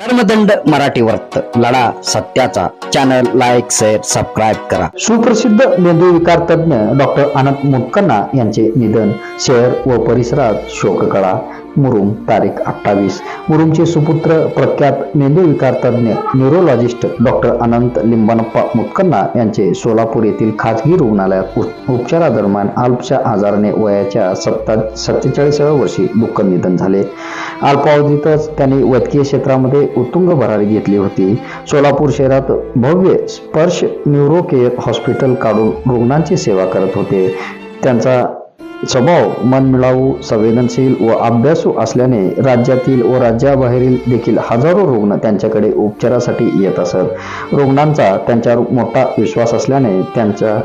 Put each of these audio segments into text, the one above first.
धर्मदंड मराठी वर्त लढा सत्याचा. चॅनल लाईक शेअर सबस्क्राईब करा. सुप्रसिद्ध मेंदू विकार तज्ज्ञ डॉक्टर अनंत मुटकन्ना यांचे निधन. शहर व परिसरात शोककळा. मुरुम तारीख अठ्ठावीस. मुरुमचे सुपुत्र प्रख्यात मेंदूविकार तज्ज्ञ न्यूरोलॉजिस्ट डॉक्टर अनंत लिंबनप्पा मुटकन्ना यांचे सोलापूर येथील खाजगी रुग्णालयात उपचारादरम्यान अल्पशा आजाराने वयाच्या सत्ता सत्तेचाळीसाव्या वर्षी दुःख निधन झाले. अल्पावधीतच त्यांनी वैद्यकीय क्षेत्रामध्ये उत्तुंग भरारी घेतली होती. सोलापूर शहरात भव्य स्पर्श न्यूरो केअर हॉस्पिटल काढून रुग्णांची सेवा करत होते. त्यांचा स्वभाव मनमिळावू संवेदनशील व अभ्यासू असल्याने राज्यातील व राज्याबाहेरील देखील हजारो रुग्ण त्यांच्याकडे उपचारासाठी येत असत. रुग्णांचा त्यांच्यावर मोठा विश्वास असल्याने त्यांच्या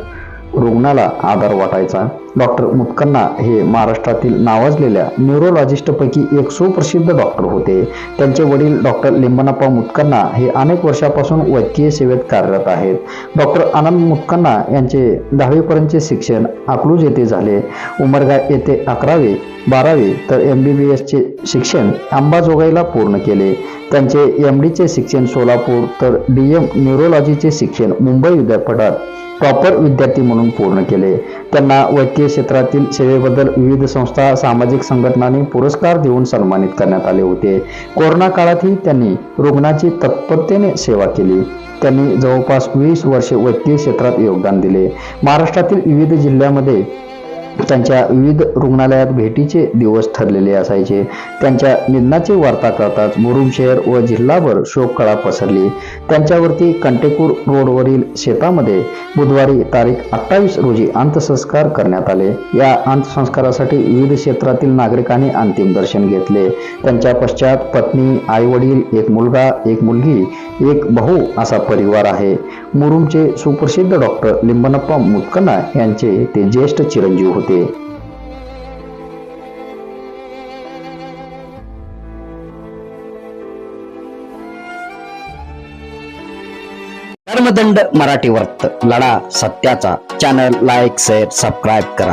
रुग्णाला आधार वाटायचा. डॉक्टर मुतकन्ना हे महाराष्ट्रातील नावाजलेल्या न्यूरोलॉजिस्टपैकी एक सुप्रसिद्ध डॉक्टर होते. त्यांचे वडील डॉक्टर लिंबनप्पा मुतकन्ना हे अनेक वर्षापासून वैद्यकीय सेवेत कार्यरत आहेत. डॉक्टर आनंद मुतकन्ना यांचे दहावीपर्यंतचे शिक्षण अकलूज येथे झाले. उमरगा येथे अकरावे बारावे तर एम बी बी एसचे शिक्षण अंबाजोगाईला पूर्ण केले. त्यांचे एम डीचे शिक्षण सोलापूर तर डी एम न्यूरोलॉजीचे शिक्षण मुंबई विद्यापीठात टॉपर विद्यार्थी म्हणून पूर्ण केले. त्यांना वैद्यकीय क्षेत्रातील सेवेबद्दल विविध संस्था सामाजिक संघटनांनी पुरस्कार देऊन सन्मानित करण्यात आले होते. कोरोना काळातही त्यांनी रुग्णाची तत्परतेने सेवा केली. त्यांनी जवळपास वीस वर्षे वैद्यकीय क्षेत्रात योगदान दिले. महाराष्ट्रातील विविध जिल्ह्यामध्ये त्यांच्या विविध रुग्णालयात भेटीचे दिवस ठरलेले असायचे. त्यांच्या निधनाचे वार्ता करताच मुरुम शहर व जिल्हाभर शोककळा पसरली. त्यांच्यावरती कंटेपूर रोडवरील शेतामध्ये बुधवारी तारीख अठ्ठावीस रोजी अंत्यसंस्कार करण्यात आले. या अंत्यसंस्कारासाठी विविध क्षेत्रातील नागरिकांनी अंतिम दर्शन घेतले. त्यांच्या पश्चात पत्नी आई वडील एक मुलगा एक मुलगी एक भाऊ असा परिवार आहे. मुरुमचे सुप्रसिद्ध डॉक्टर लिंबनप्पा मुतकन्ना यांचे ते ज्येष्ठ चिरंजीव होते. धर्मदंड मराठी वर्त. लढा सत्याचा. चॅनल लाईक शेअर सबस्क्राईब करा.